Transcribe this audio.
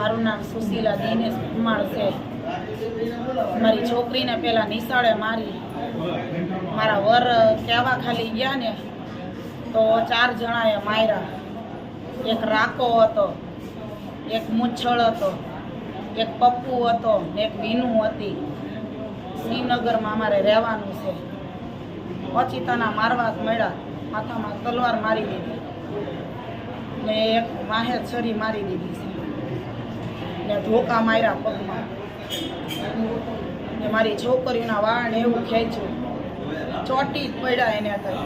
મારું નામ સુશીલા દિનેશ કુમાર છે. મારી છોકરીને પહેલાં નિશાળે મારી. મારા વર કહેવા ખાલી ગયા ને, તો ચાર જણાએ માર્યા. એક રાકો હતો, એક મુચ્છળ હતો, એક પપ્પુ હતો એક વિનુ હતી. શ્રીનગરમાં અમારે રહેવાનું છે. પછી તના મારવા જ મળ્યા, માથામાં તલવાર મારી દીધી. ને એક માહેશ્વરી મારી દીધી છે. ને માર્યા પગમાં. ને મારી છોકરીના વાળ એવું ખેંચ્યું. ચોટી જ પડ્યા એને હતા